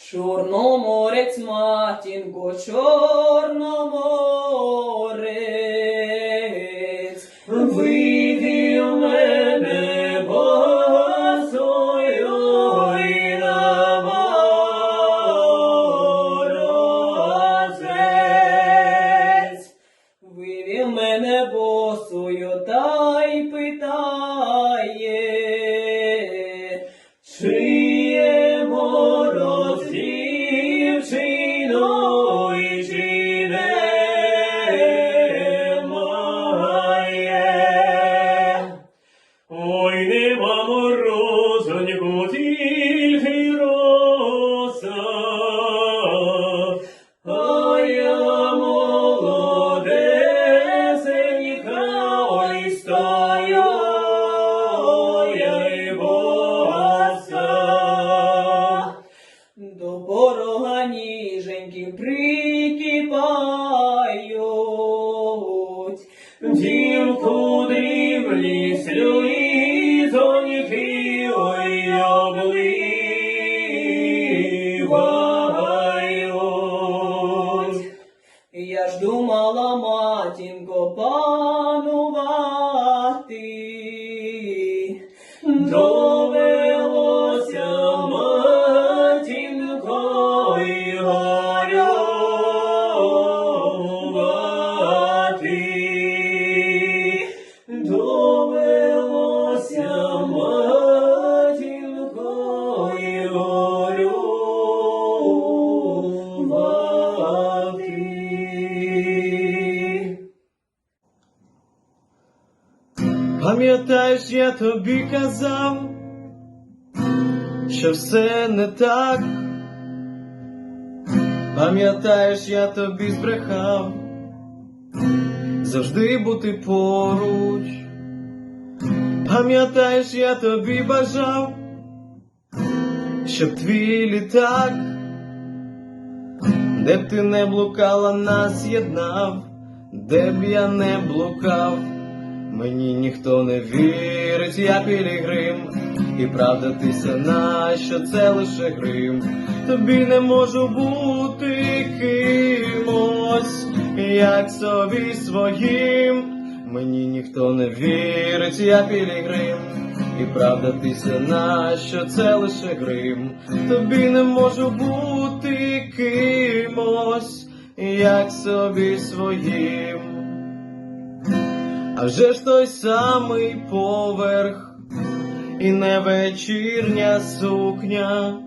Чорноморець, матінко, чорноморець, вийди в мене босою і на морозець. Вивів мене босою та й питає, чи прикипають, дівку дрібні сльозоньки, обливають. Я ж думала, матінко, панувати. Довелося Пам'ятаєш, я тобі казав, що все не так. Пам'ятаєш, я тобі збрехав, завжди бути поруч. Пам'ятаєш, я тобі бажав, щоб твій літак, де б ти не блукала, нас єднав, де б я не блукав. Мені ніхто не вірить, я пілігрим, і правда ти сена, що це лише грим. Тобі не можу бути кимось, як собі своїм. Мені ніхто не вірить, я пілігрим, і правда ти сена, що це лише грим. Тобі не можу бути кимось, як собі своїм. А вже ж той самий поверх, і не вечірня сукня,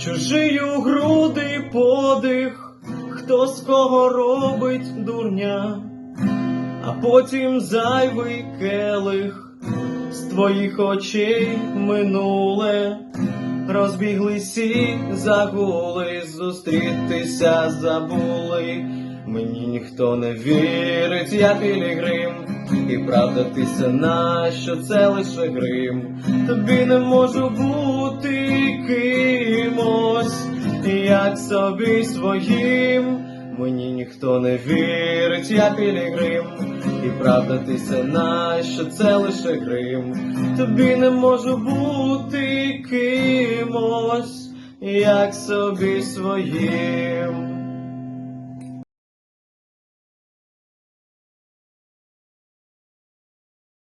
чужий у груди подих, хто з кого робить дурня, а потім зайвий келих з твоїх очей минуле, розбіглись і загули, зустрітися забули. Мені ніхто не вірить, я пілігрим, і правда ти сена, що це лише грим. Тобі не можу бути кимось, як собі своїм. Мені ніхто не вірить, я пілігрим, і правда ти що це лише грим. Тобі не можу бути кимось, як собі своїм.